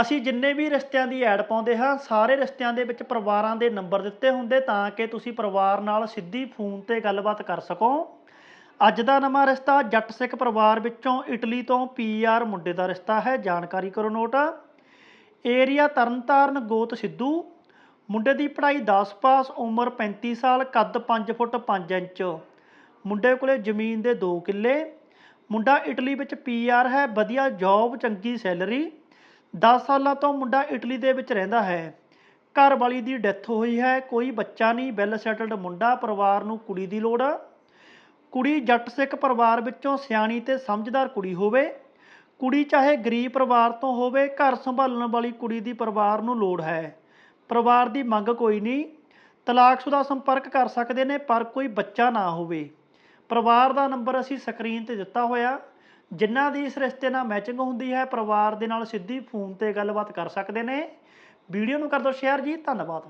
ਅਸੀਂ ਜਿੰਨੇ ਵੀ ਰਿਸ਼ਤਿਆਂ ਦੀ ਐਡ ਪਾਉਂਦੇ ਹਾਂ, ਸਾਰੇ ਰਿਸ਼ਤਿਆਂ ਦੇ ਵਿੱਚ ਪਰਿਵਾਰਾਂ ਦੇ ਨੰਬਰ ਦਿੱਤੇ ਹੁੰਦੇ ਤਾਂ ਕਿ ਤੁਸੀਂ ਪਰਿਵਾਰ ਨਾਲ ਸਿੱਧੀ ਫੋਨ ਤੇ ਗੱਲਬਾਤ ਕਰ ਸਕੋ। ਅੱਜ ਦਾ ਨਵਾਂ ਰਿਸ਼ਤਾ ਜੱਟ ਸਿੱਖ ਪਰਿਵਾਰ ਵਿੱਚੋਂ ਇਟਲੀ ਤੋਂ ਪੀਆਰ ਮੁੰਡੇ ਦਾ ਰਿਸ਼ਤਾ ਹੈ, ਜਾਣਕਾਰੀ ਕਰੋ ਨੋਟ ਏਰੀਆ ਤਰਨਤਾਰਨ ਗੋਤ ਸਿੱਧੂ, ਮੁੰਡੇ ਦੀ ਪੜ੍ਹਾਈ 10 ਪਾਸ, ਉਮਰ 35 ਸਾਲ, ਕੱਦ 5 ਫੁੱਟ 5 ਇੰਚ। ਮੁੰਡੇ ਕੋਲੇ ਜ਼ਮੀਨ ਦੇ 2 ਕਿੱਲੇ। ਮੁੰਡਾ ਇਟਲੀ ਵਿੱਚ ਪੀਆਰ ਹੈ, ਵਧੀਆ ਜੌਬ ਚੰਗੀ ਸੈਲਰੀ 10 ਸਾਲਾਂ ਤੋਂ ਮੁੰਡਾ ਇਟਲੀ ਦੇ ਵਿੱਚ ਰਹਿੰਦਾ ਹੈ। ਘਰ ਵਾਲੀ ਦੀ ਡੈਥ ਹੋਈ ਹੈ। ਕੋਈ ਬੱਚਾ ਨਹੀਂ ਵੈਲ ਸੈਟਲਡ ਮੁੰਡਾ, ਪਰਿਵਾਰ ਨੂੰ ਕੁੜੀ ਦੀ ਲੋੜ। ਆ ਕੁੜੀ ਜੱਟ ਸਿੱਖ ਪਰਿਵਾਰ ਵਿੱਚੋਂ ਸਿਆਣੀ ਤੇ ਸਮਝਦਾਰ ਕੁੜੀ ਹੋਵੇ। ਕੁੜੀ ਚਾਹੇ ਗਰੀਬ ਪਰਿਵਾਰ ਤੋਂ ਹੋਵੇ, ਘਰ ਸੰਭਾਲਣ ਵਾਲੀ ਕੁੜੀ ਦੀ ਪਰਿਵਾਰ ਨੂੰ ਲੋੜ ਹੈ। ਪਰਿਵਾਰ ਦੀ ਮੰਗ ਕੋਈ ਨਹੀਂ। ਤਲਾਕਸ਼ੁਦਾ ਸੰਪਰਕ ਕਰ ਸਕਦੇ ਨੇ, ਪਰ ਕੋਈ ਬੱਚਾ ਨਾ ਹੋਵੇ। ਪਰਿਵਾਰ ਦਾ ਨੰਬਰ ਅਸੀਂ ਸਕਰੀਨ ਤੇ ਦਿੱਤਾ ਹੋਇਆ। ਜਿਨ੍ਹਾਂ ਦੀ ਇਸ ਰਿਸ਼ਤੇ ਨਾਲ ਮੈਚਿੰਗ ਹੁੰਦੀ ਹੈ, ਪਰਿਵਾਰ ਦੇ ਨਾਲ ਸਿੱਧੀ ਫੋਨ ਤੇ ਗੱਲਬਾਤ ਕਰ ਸਕਦੇ ਨੇ। ਵੀਡੀਓ ਨੂੰ ਕਰ ਦਿਓ ਸ਼ੇਅਰ ਜੀ, ਧੰਨਵਾਦ।